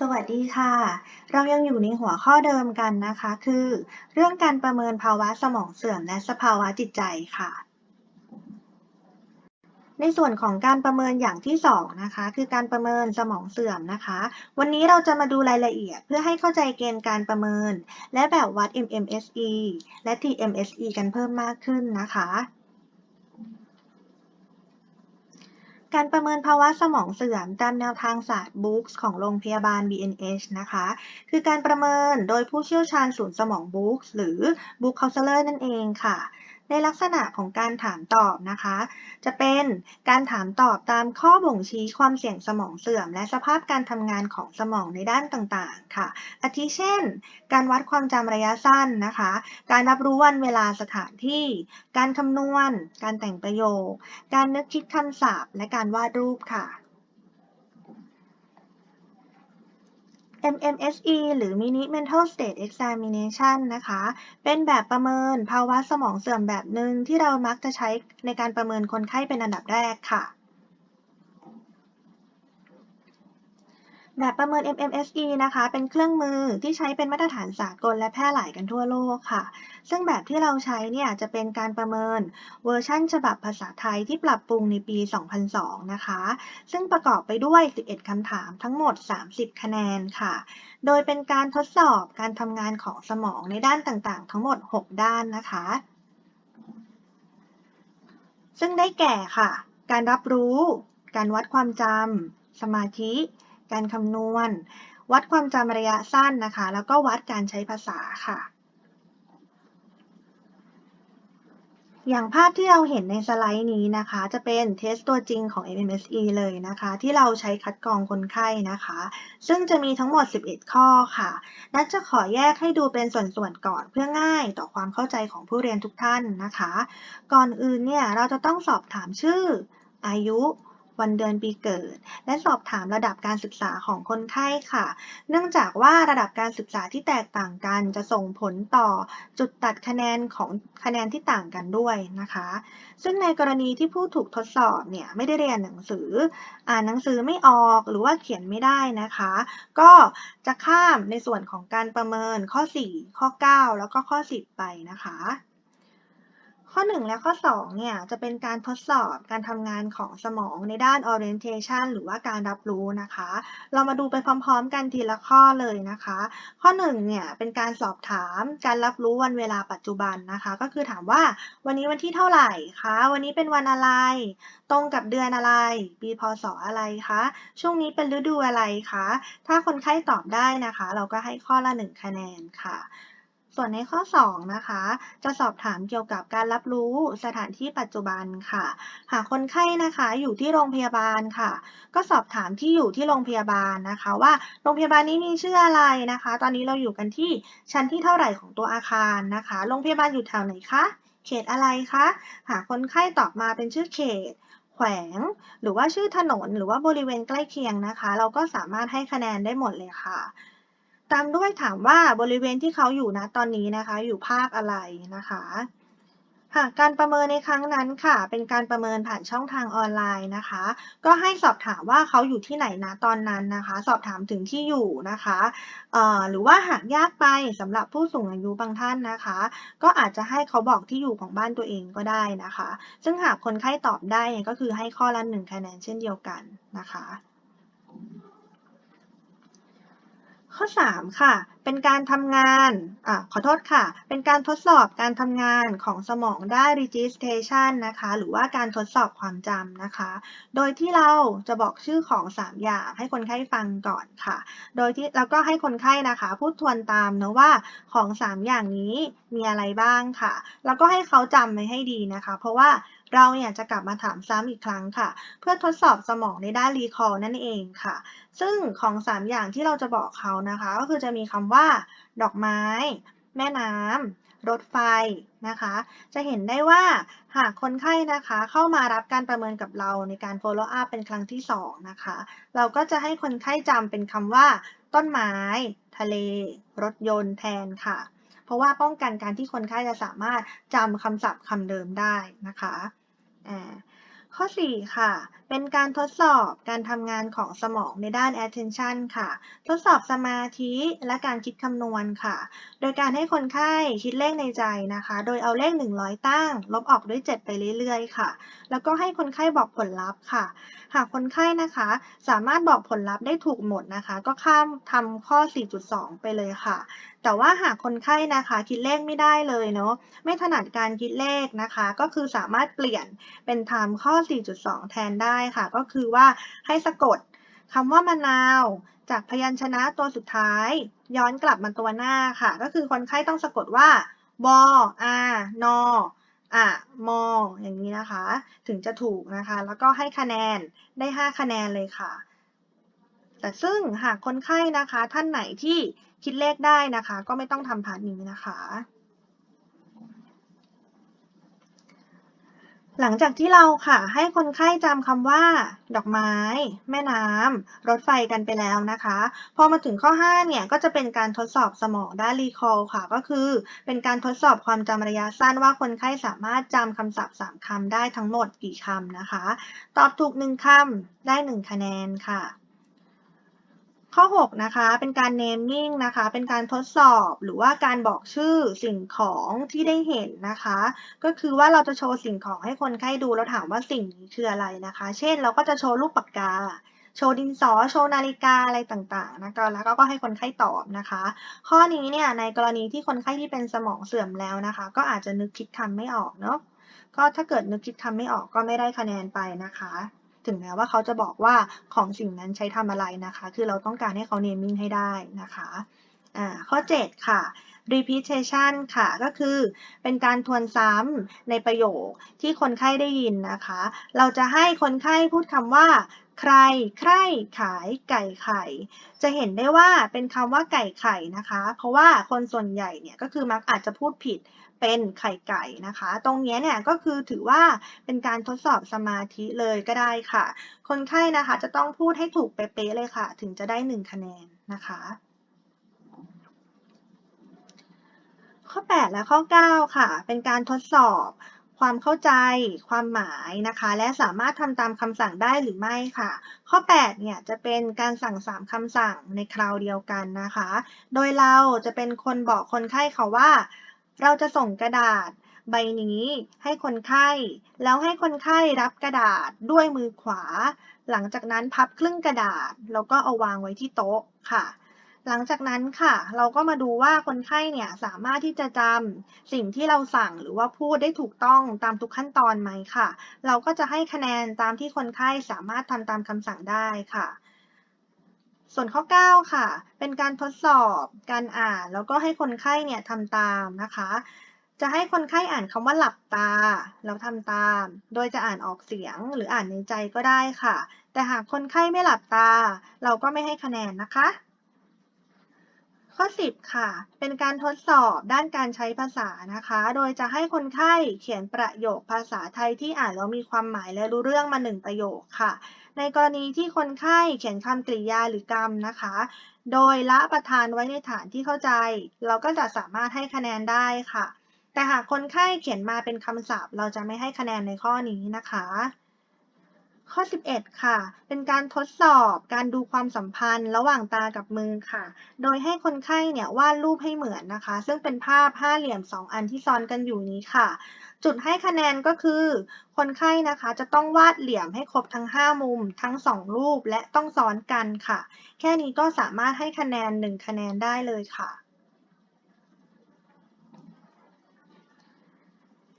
สวัสดีค่ะ เรายังอยู่ในหัวข้อเดิมกันนะคะ คือ เรื่องการประเมินภาวะสมองเสื่อมและสภาวะจิตใจค่ะ ในส่วนของการประเมินอย่างที่2นะคะ คือการประเมินสมองเสื่อมนะคะ วันนี้เราจะมาดูรายละเอียด เพื่อให้เข้าใจเกณฑ์การประเมิน และแบบวัด MMSE และ TMSE กันเพิ่มมากขึ้นนะคะ การประเมินภาวะสมองเสื่อมตามแนวทางศาสตร์บุ๊กส์ของโรงพยาบาล BNH นะคะ คือการประเมินโดยผู้เชี่ยวชาญศูนย์สมองบุ๊กหรือบุ๊กคา u เซเลอร์นั่นเองค่ะ ในลักษณะของการถามตอบนะคะ จะเป็นการถามตอบตามข้อบ่งชี้ความเสี่ยงสมองเสื่อม และสภาพการทำงานของสมองในด้านต่างๆ ค่ะ อาทิเช่น การวัดความจำระยะสั้นนะคะ การรับรู้วันเวลาสถานที่ การคำนวณ การแต่งประโยค การนึกคิดคำศัพท์ และการวาดรูปค่ะ MMSE หรือ Mini Mental State Examination นะคะ เป็นแบบประเมินภาวะสมองเสื่อมแบบหนึ่งที่เรามักจะใช้ในการประเมินคนไข้เป็นอันดับแรกค่ะ แบบประเมิน MMSE นะคะ เป็นเครื่องมือที่ใช้เป็นมาตรฐานสากลและแพร่หลายกันทั่วโลกค่ะ ซึ่งแบบที่เราใช้เนี่ยจะเป็นการประเมินเวอร์ชั่นฉบับภาษาไทยที่ปรับปรุงในปี 2002 นะคะ ซึ่งประกอบไปด้วย 11 คำถามทั้งหมด 30 คะแนนค่ะ โดยเป็นการทดสอบการทำงานของสมองในด้านต่างๆ ทั้งหมด 6 ด้านนะคะ ซึ่งได้แก่ค่ะ การรับรู้ การวัดความจำสมาธิ การคำนวณ วัดความจำระยะสั้นนะคะ แล้วก็วัดการใช้ภาษาค่ะ อย่างภาพที่เราเห็นในสไลด์นี้นะคะ จะเป็นเทสตัวจริงของ MMSE เลยนะคะ ที่เราใช้คัดกรองคนไข้นะคะ ซึ่งจะมีทั้งหมด 11 ข้อค่ะ นัดจะขอแยกให้ดูเป็นส่วนๆก่อนเพื่อง่ายต่อความเข้าใจของผู้เรียนทุกท่านนะคะ ก่อนอื่นเนี่ยเราจะต้องสอบถามชื่อ อายุ วันเดือนปีเกิด และสอบถามระดับการศึกษาของคนไข้ค่ะ เนื่องจากว่าระดับการศึกษาที่แตกต่างกัน จะส่งผลต่อจุดตัดคะแนนของคะแนนที่ต่างกันด้วยนะคะ ซึ่งในกรณีที่ผู้ถูกทดสอบเนี่ยไม่ได้เรียนหนังสือ อ่านหนังสือไม่ออกหรือว่าเขียนไม่ได้นะคะ ก็จะข้ามในส่วนของการประเมินข้อ 4 ข้อ 9 แล้วก็ข้อ 10 ไปนะคะ ข้อ 1 และข้อ 2 เนี่ยจะเป็นการทดสอบการทำงานของสมองในด้าน orientation หรือว่าการรับรู้นะคะ เรามาดูไปพร้อมๆ กันทีละข้อเลยนะคะ ข้อ 1 เนี่ยเป็นการสอบถามการรับรู้วันเวลาปัจจุบันนะคะ ก็คือถามว่าวันนี้วันที่เท่าไหร่คะ วันนี้เป็นวันอะไร ตรงกับเดือนอะไร ปีพศอะไรคะ ช่วงนี้เป็นฤดูอะไรคะ ถ้าคนไข้ตอบได้นะคะ เราก็ให้ข้อละ 1 คะแนนค่ะ ส่วนในข้อ 2 นะคะ จะสอบถามเกี่ยวกับการรับรู้สถานที่ปัจจุบันค่ะ หากคนไข้นะคะอยู่ที่โรงพยาบาลค่ะ ก็สอบถามที่อยู่ที่โรงพยาบาลนะคะ ว่าโรงพยาบาลนี้มีชื่ออะไรนะคะ ตอนนี้เราอยู่กันที่ชั้นที่เท่าไหร่ของตัวอาคารนะคะ โรงพยาบาลอยู่แถวไหนคะ เขตอะไรคะ หากคนไข้ตอบมาเป็นชื่อเขตแขวง หรือว่าชื่อถนน หรือว่าบริเวณใกล้เคียงนะคะ เราก็สามารถให้คะแนนได้หมดเลยค่ะ ตามด้วยถามว่าบริเวณที่เขาอยู่นะตอนนี้นะคะ อยู่ภาคอะไรนะคะหากการประเมินในครั้งนั้นค่ะ เป็นการประเมินผ่านช่องทางออนไลน์นะคะ ก็ให้สอบถามว่าเขาอยู่ที่ไหนนะตอนนั้นนะคะ สอบถามถึงที่อยู่นะคะหรือว่าหากยากไปสำหรับผู้สูงอายุบางท่านนะคะ ก็อาจจะให้เขาบอกที่อยู่ของบ้านตัวเองก็ได้นะคะ ซึ่งหากคนไข้ตอบได้ก็คือให้ข้อละหนึ่งคะแนนเช่นเดียวกันนะคะ ข้อ 3 ค่ะ เป็นการทำงานอะขอโทษค่ะ เป็นการทดสอบการทำงานของสมองได้ registration นะคะ หรือว่าการทดสอบความจำนะคะ โดยที่เราจะบอกชื่อของ 3 อย่างให้คนไข้ฟังก่อนค่ะ โดยที่แล้วก็ให้คนไข้นะคะ พูดทวนตามนะว่าของ 3 อย่างนี้มีอะไรบ้างค่ะ แล้วก็ให้เขาจำไว้ให้ดีนะคะ เพราะว่า เราเนี่ยจะกลับมาถามซ้ำอีกครั้งค่ะ เพื่อทดสอบสมองในด้าน recall นั่นเองค่ะ ซึ่งของ 3 อย่างที่เราจะบอกเขานะคะ ก็คือจะมีคำว่า ดอกไม้ แม่น้ำรถไฟนะคะ จะเห็นได้ว่าหากคนไข้นะคะเข้ามารับการประเมินกับเราในการ follow up เป็นครั้งที่ 2 นะคะ เราก็จะให้คนไข้จำเป็นคำว่า ต้นไม้ ทะเล รถยนต์แทนค่ะ เพราะว่าป้องกันการที่คนไข้จะสามารถจำคำศัพท์คำเดิมได้นะคะ อ่าข้อ 4 ค่ะ เป็นการทดสอบการทำงานของสมองในด้าน attention ค่ะ ทดสอบสมาธิและการคิดคำนวณค่ะ โดยการให้คนไข้คิดเลขในใจนะคะ โดยเอาเลข 100 ตั้ง ลบออกด้วย 7 ไปเรื่อยๆ ค่ะ แล้วก็ให้คนไข้บอกผลลัพธ์ค่ะ หากคนไข้นะคะ สามารถบอกผลลัพธ์ได้ถูกหมดนะคะ ก็ข้ามทำข้อ 4.2 ไปเลยค่ะ แต่ว่าหากคนไข้นะคะคิดเลขไม่ได้เลยเนาะ ไม่ถนัดการคิดเลขนะคะ ก็คือสามารถเปลี่ยนเป็นทำข้อ 4.2 แทนได้ค่ะ ก็คือว่าให้สะกดคำว่ามะนาว จากพยัญชนะตัวสุดท้าย ย้อนกลับมาตัวหน้าค่ะ ก็คือคนไข้ต้องสะกดว่าบอนออะมออย่างนี้นะคะ ถึงจะถูกนะคะ แล้วก็ให้คะแนนได้ 5 คะแนนเลยค่ะ แต่ซึ่งหากคนไข้นะคะ ท่านไหนที่คิดเลขได้นะคะ ก็ไม่ต้องทำพาร์ทนี้นะคะ หลังจากที่เราค่ะ ให้คนไข้จำคำว่า ดอกไม้ แม่น้ำรถไฟกันไปแล้วนะคะ พอมาถึงข้อ 5 เนี่ย ก็จะเป็นการทดสอบสมองด้าน recall ค่ะ ก็คือเป็นการทดสอบความจำระยะสั้นว่าคนไข้สามารถจำคำศัพท์ 3คำได้ทั้งหมดกี่คำนะคะ ตอบถูก 1คำได้ 1 คะแนนค่ะ ข้อ 6 นะคะ เป็นการ naming นะคะ เป็นการทดสอบหรือว่าการบอกชื่อสิ่งของที่ได้เห็นนะคะ ก็คือว่าเราจะโชว์สิ่งของให้คนไข้ดูแล้วถามว่าสิ่งนี้คืออะไรนะคะ เช่น เราก็จะโชว์รูปปากกา โชว์ดินสอ โชว์นาฬิกาอะไรต่างๆนะคะแล้วก็ให้คนไข้ตอบนะคะ ข้อนี้เนี่ยในกรณีที่คนไข้ที่เป็นสมองเสื่อมแล้วนะคะ ก็อาจจะนึกคิดคำไม่ออกเนาะ ก็ถ้าเกิดนึกคิดคำไม่ออกก็ไม่ได้คะแนนไปนะคะ ถึงแม้ว่าเขาจะบอกว่าของสิ่งนั้นใช้ทำอะไรนะคะ คือเราต้องการให้เขา naming ให้ได้นะคะอ่าข้อ 7 ค่ะ repetition ค่ะ ก็คือเป็นการทวนซ้ำในประโยคที่คนไข้ได้ยินนะคะ เราจะให้คนไข้พูดคำว่า ใคร ใคร ขาย ไก่ไข่ จะเห็นได้ว่าเป็นคำว่าไก่ไข่นะคะ เพราะว่าคนส่วนใหญ่เนี่ยก็คือมักอาจจะพูดผิด เป็นไข่ไก่นะคะ ตรงนี้เนี่ยก็คือถือว่าเป็นการทดสอบสมาธิเลยก็ได้ค่ะ คนไข้นะคะจะต้องพูดให้ถูกเป๊ะๆเลยค่ะ ถึงจะได้ 1 คะแนนนะคะ ข้อ 8 และข้อ 9 ค่ะ เป็นการทดสอบความเข้าใจ ความหมายนะคะ และสามารถทำตามคำสั่งได้หรือไม่ค่ะ ข้อ 8 เนี่ยจะเป็นการสั่ง 3 คำสั่งในคราวเดียวกันนะคะ โดยเราจะเป็นคนบอกคนไข้เขาว่า เราจะส่งกระดาษใบนี้ให้คนไข้ แล้วให้คนไข้รับกระดาษด้วยมือขวา หลังจากนั้นพับครึ่งกระดาษ แล้วก็เอาวางไว้ที่โต๊ะค่ะ หลังจากนั้นค่ะ เราก็มาดูว่าคนไข้เนี่ยสามารถที่จะจำสิ่งที่เราสั่งหรือว่าพูดได้ถูกต้องตามทุกขั้นตอนไหมค่ะ เราก็จะให้คะแนนตามที่คนไข้สามารถทำตามคำสั่งได้ค่ะ ส่วนข้อ 9 ค่ะ เป็นการทดสอบการอ่าน แล้วก็ให้คนไข้เนี่ยทำตามนะคะ จะให้คนไข้อ่านคำว่าหลับตา แล้วทำตาม โดยจะอ่านออกเสียงหรืออ่านในใจก็ได้ค่ะ แต่หากคนไข้ไม่หลับตา เราก็ไม่ให้คะแนนนะคะ ข้อ 10 ค่ะ เป็นการทดสอบด้านการใช้ภาษานะคะ โดยจะให้คนไข้เขียนประโยคภาษาไทยที่อ่านแล้วมีความหมายและรู้เรื่องมา1ประโยคค่ะ ในกรณีที่คนไข้เขียนคำกริยาหรือกรรมนะคะ โดยละประทานไว้ในฐานที่เข้าใจ เราก็จะสามารถให้คะแนนได้ค่ะ แต่หากคนไข้เขียนมาเป็นคำศัพท์ เราจะไม่ให้คะแนนในข้อนี้นะคะ ข้อ 11 ค่ะ เป็นการทดสอบการดูความสัมพันธ์ระหว่างตากับมือค่ะ โดยให้คนไข้เนี่ยวาดรูปให้เหมือนนะคะ ซึ่งเป็นภาพห้าเหลี่ยม 2 อันที่ซ้อนกันอยู่นี้ค่ะ จุดให้คะแนนก็คือ คนไข้นะคะจะต้องวาดเหลี่ยมให้ครบทั้ง 5 มุม ทั้ง 2 รูปและต้องซ้อนกันค่ะ แค่นี้ก็สามารถให้คะแนน 1 คะแนนได้เลยค่ะ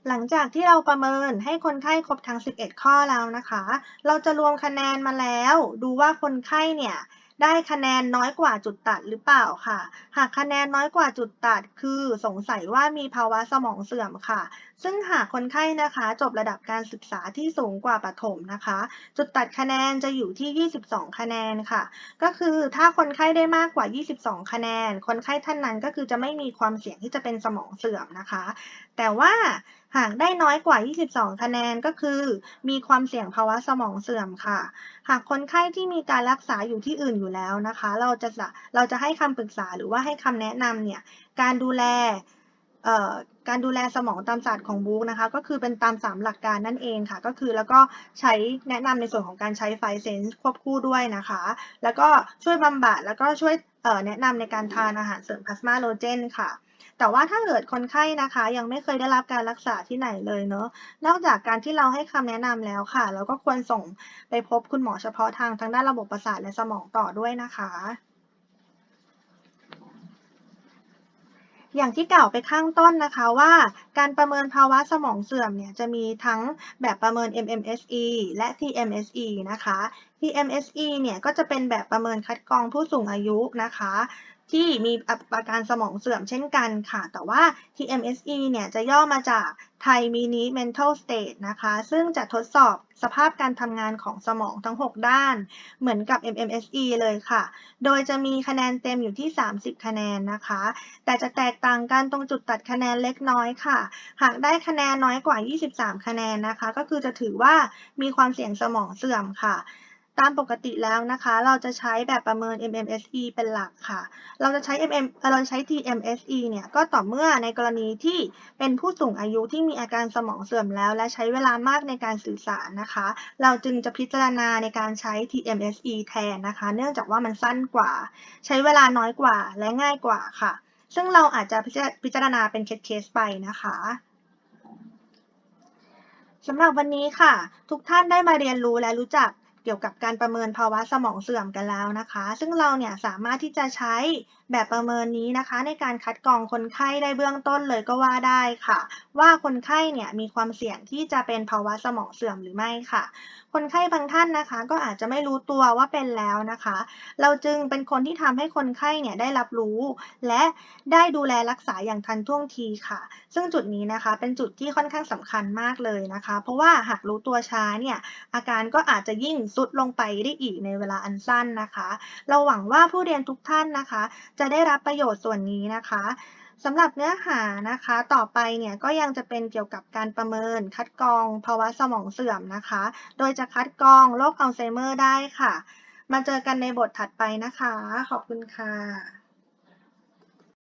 หลังจากที่เราประเมินให้คนไข้ครบทั้ง 11 ข้อแล้วนะคะ เราจะรวมคะแนนมาแล้ว ดูว่าคนไข้เนี่ยได้คะแนนน้อยกว่าจุดตัดหรือเปล่าค่ะ หากคะแนนน้อยกว่าจุดตัดคือสงสัยว่ามีภาวะสมองเสื่อมค่ะซึ่งหากคนไข้นะคะจบระดับการศึกษาที่สูงกว่าประถมนะคะ จุดตัดคะแนนจะอยู่ที่ 22 คะแนนค่ะ ก็คือถ้าคนไข้ได้มากกว่า 22 คะแนน คนไข้ท่านนั้นก็คือจะไม่มีความเสี่ยงที่จะเป็นสมองเสื่อมนะคะ แต่ว่าหากได้น้อยกว่า 22 คะแนนก็คือ มีความเสี่ยงภาวะสมองเสื่อมค่ะ หากคนไข้ที่มีการรักษาอยู่ที่อื่นอยู่แล้วนะคะ เราจะเราจะให้คำปรึกษาหรือว่าให้คำแนะนำเนี่ย การดูแล การดูแลสมองตามศาสตร์ของบุ๊กนะคะ ก็คือเป็นตาม 3 หลักการนั่นเองค่ะ ก็คือแล้วก็ใช้แนะนำในส่วนของการใช้ไฟเซนส์ควบคู่ด้วยนะคะ แล้วก็ช่วยบำบัดแล้วก็ช่วยแนะนำในการทานอาหารเสริมพลาสมาโลเจนค่ะ แต่ว่าถ้าเกิดคนไข้นะคะ ยังไม่เคยได้รับการรักษาที่ไหนเลยเนอะนอกจากการที่เราให้คำแนะนำแล้วค่ะ เราก็ควรส่งไปพบคุณหมอเฉพาะทางทางด้านระบบประสาทและสมองต่อด้วยนะคะ อย่างที่กล่าวไปข้างต้นนะคะว่า การประเมินภาวะสมองเสื่อมเนี่ยจะมีทั้งแบบประเมิน MMSE และ TMSE นะคะ TMSE เนี่ยก็จะเป็นแบบประเมินคัดกรองผู้สูงอายุนะคะ ที่มีอาการสมองเสื่อมเช่นกันค่ะ แต่ว่า TMSE เนี่ยจะย่อมาจาก Thai Mini Mental State นะคะ ซึ่งจะทดสอบสภาพการทำงานของสมองทั้ง 6 ด้าน เหมือนกับ MMSE เลยค่ะ โดยจะมีคะแนนเต็มอยู่ที่ 30 คะแนนนะคะ แต่จะแตกต่างกันตรงจุดตัดคะแนนเล็กน้อยค่ะ หากได้คะแนนน้อยกว่า 23 คะแนนนะคะ ก็คือจะถือว่ามีความเสี่ยงสมองเสื่อมค่ะ ตามปกติแล้วนะคะ เราจะใช้แบบประเมิน MMSE เป็นหลักค่ะ เราจะใช้ MM เราจะใช้ TMSE เนี่ยก็ต่อเมื่อในกรณีที่เป็นผู้สูงอายุที่มีอาการสมองเสื่อมแล้ว และใช้เวลามากในการสื่อสารนะคะ เราจึงจะพิจารณาในการใช้ TMSE แทนนะคะ เนื่องจากว่ามันสั้นกว่า ใช้เวลาน้อยกว่าและง่ายกว่าค่ะ ซึ่งเราอาจจะพิจารณาเป็นเคสๆไปนะคะสำหรับวันนี้ค่ะ ทุกท่านได้มาเรียนรู้และรู้จัก เกี่ยวกับการประเมินภาวะสมองเสื่อมกันแล้วนะคะ ซึ่งเราเนี่ยสามารถที่จะใช้แบบประเมินนี้นะคะ ในการคัดกรองคนไข้ได้เบื้องต้นเลยก็ว่าได้ค่ะ ว่าคนไข้เนี่ยมีความเสี่ยงที่จะเป็นภาวะสมองเสื่อมหรือไม่ค่ะ คนไข้บางท่านนะคะ ก็อาจจะไม่รู้ตัวว่าเป็นแล้วนะคะ เราจึงเป็นคนที่ทำให้คนไข้เนี่ยได้รับรู้ และได้ดูแลรักษาอย่างทันท่วงทีค่ะ ซึ่งจุดนี้นะคะเป็นจุดที่ค่อนข้างสำคัญมากเลยนะคะ เพราะว่าหากรู้ตัวช้าเนี่ยอาการก็อาจจะยิ่งสุดลงไปได้อีกในเวลาอันสั้นนะคะ เราหวังว่าผู้เรียนทุกท่านนะคะจะได้รับประโยชน์ส่วนนี้นะคะสำหรับเนื้อหานะคะต่อไปเนี่ยก็ยังจะเป็นเกี่ยวกับการประเมิน คัดกรองภาวะสมองเสื่อมนะคะ โดยจะคัดกรองโรคอัลไซเมอร์ได้ค่ะ มาเจอกันในบทถัดไปนะคะ ขอบคุณค่ะ